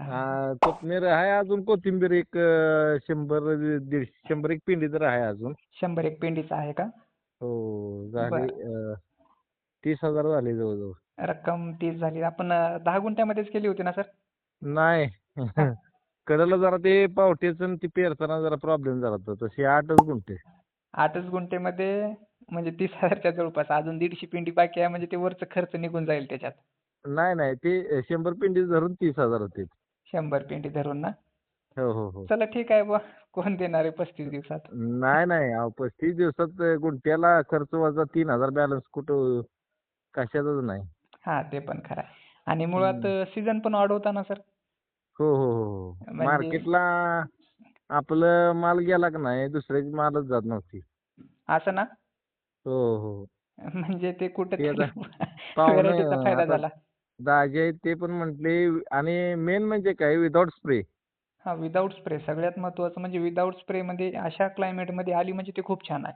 आ, कोथमीर आहे अजून कोथिंबीर एक अं, शंभर दीडशे शंभर एक पिंडी तर आहे अजून. शंभर एक पेंडीचा आहे का? हो झाली अं, तीस हजार झाली जवळजवळ. रक्कम तीस झाली. आपण अं, दहा गुंठ्यामध्येच केली होती ना सर? नाही. कडलं जरा ते पावट्याचं आणि ते पेरताना जरा प्रॉब्लेम झाला होता. तसे आठच गुंठे. आठच गुंठेमध्ये म्हणजे तीस हजारच्या जवळपास. अजून दीडशे पेंडी बाकी आहे. म्हणजे ते वरचं खर्च निघून जाईल त्याच्यात. नाही नाही. ते शंभर पिंडी धरून तीस हजार होते शंभर पेंडी धरून ना. हो हो हो. चला ठीक आहे बुवा. कोण देणार आहे पस्तीस दिवसात? नाही नाही. अहो पस्तीस दिवसात गुंठ्याला खर्च वजा तीन हजार बॅलन्स कुठं कशातच नाही. हा ते पण खरं आहे. आणि मुळात सीझन पण होता ना सर. हो हो हो हो. म्हणजे- मार्केटला आपलं माल गेला का नाही दुसऱ्याची मालच जात नव्हती. असं ना? हो हो. म्हणजे ते कुठं ते आता व्हेरायटीचा पाहुणं फायदा आता झाला. दाजे आहेत ते पण म्हटले आणि मेन म्हणजे काय? विदाउट स्प्रे हा विदाऊट स्प्रे सगळ्यात महत्वाचं म्हणजे विदाऊट स्प्रे मध्ये अशा क्लायमेटमध्ये आली म्हणजे ते खूप छान आहे.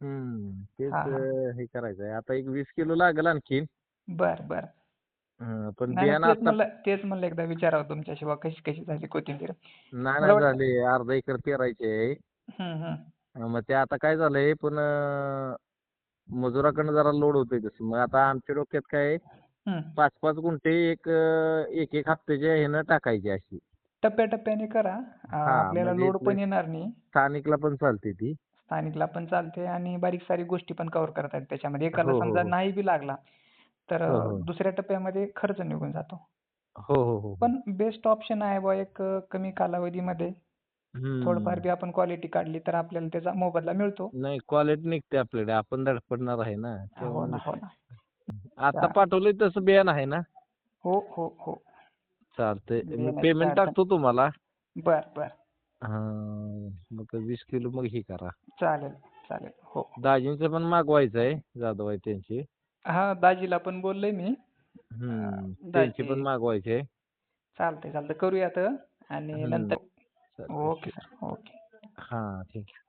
हम्म तेच हा, हा. अं, हे करायचं आहे आता एक वीस किलो लागेल आणखीन. बर बर. हं, पण नाही बियाणं तेच आता म्हणलं तेच म्हणलं एकदा विचारावं तुमच्याशी. बा कशी कशी झाली कोथिंबीर. नाही मला नाही वाटतं- झाले. अर्धा एकर पेरायचे आहे. हम्म हम्म. अं, मग ते आता काय झालंय पण अं, मजुराकडनं जरा लोड होतोय तसं. मग आता आमच्या डोक्यात काय आहे, पाच पाच गुंठे एक एक एक हप्त्याच्या ह्यानं टाकायची अशी टप्प्याटप्प्याने करा. आपल्याला म्हणजे लोड पण येणार नाही. स्थानिकला पण चालते ती. स्थानिकला पण चालते आणि बारीक सारीक गोष्टी पण कव्हर करता येतात त्याच्यामध्ये. एकाला हो, हो, समजा हो. नाही बी लागला तर हो, हो. दुसऱ्या टप्प्यामध्ये खर्च निघून जातो. हो हो हो पण बेस्ट ऑप्शन आहे बुवा एक कमी कालावधीमध्ये. थोडंफार. बी आपण क्वालिटी काढली तर आपल्याला त्याचा मोबदला मिळतो. नाही क्वालिटी निघते आपल्याकडे. आपण धडपडणार आहे ना. हो ना हो. ना. आता पाठवलंय तसं बियाणं आहे ना? हो हो हो. चालतंय. मी पेमेंट टाकतो तुम्हाला. बर बर. हा मग वीस किलो मग हे करा. चालेल चालेल. हो. दाजींचं पण मागवायचं आहे जाधव आहे त्यांची. हा दाजीला पण बोललोय मी. हम्म त्यांची पण मागवायची आहे चालतंय चालतंय. करूयात आणि हम्म. नंतर. Okay sir. ओके. हा ठीक आहे.